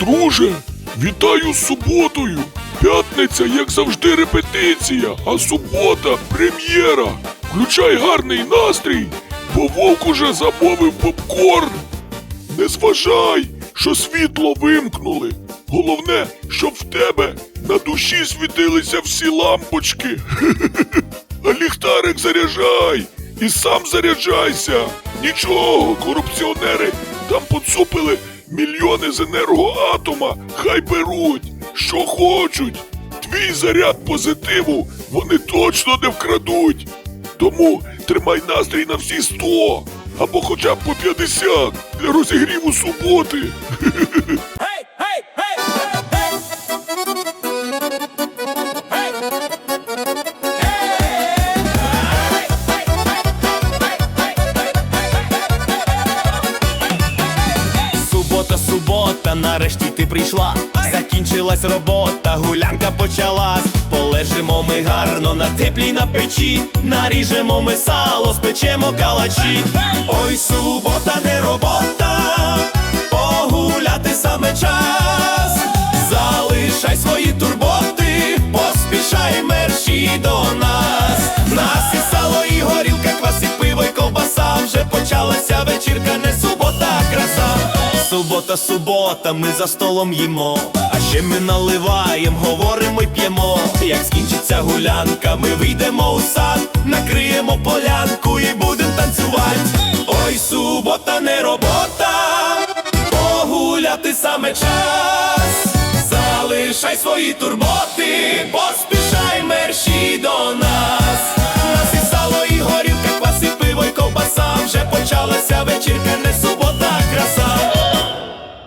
Друже, вітаю з суботою. П'ятниця, як завжди, репетиція, а субота прем'єра. Включай гарний настрій, бо вовк уже замовив попкорн. Не зважай, що світло вимкнули. Головне, щоб в тебе на душі світилися всі лампочки. А ліхтарик заряджай і сам заряджайся. Нічого, корупціонери там поцупили мільйони з енергоатома. Хай беруть, що хочуть. Твій заряд позитиву вони точно не вкрадуть. Тому тримай настрій на всі сто або хоча б по 50 для розігріву суботи. нарешті ти прийшла. Закінчилась робота, гулянка почалась. Полежимо ми гарно на теплій на печі, наріжемо ми сало, спечемо калачі. Ой, субота, не робота, погуляти саме час. Залишай свої турботи, поспішай мерщі до нас. Нас і сало, і горілка, квас, і пиво, і ковбаса. Вже почалася вечірка, не. Субота, субота, ми за столом їмо. А ще ми наливаєм, говоримо й п'ємо. Як скінчиться гулянка, ми вийдемо у сад, накриємо полянку і будем танцювати. Ой, субота, не робота, погуляти саме час. Залишай свої турботи,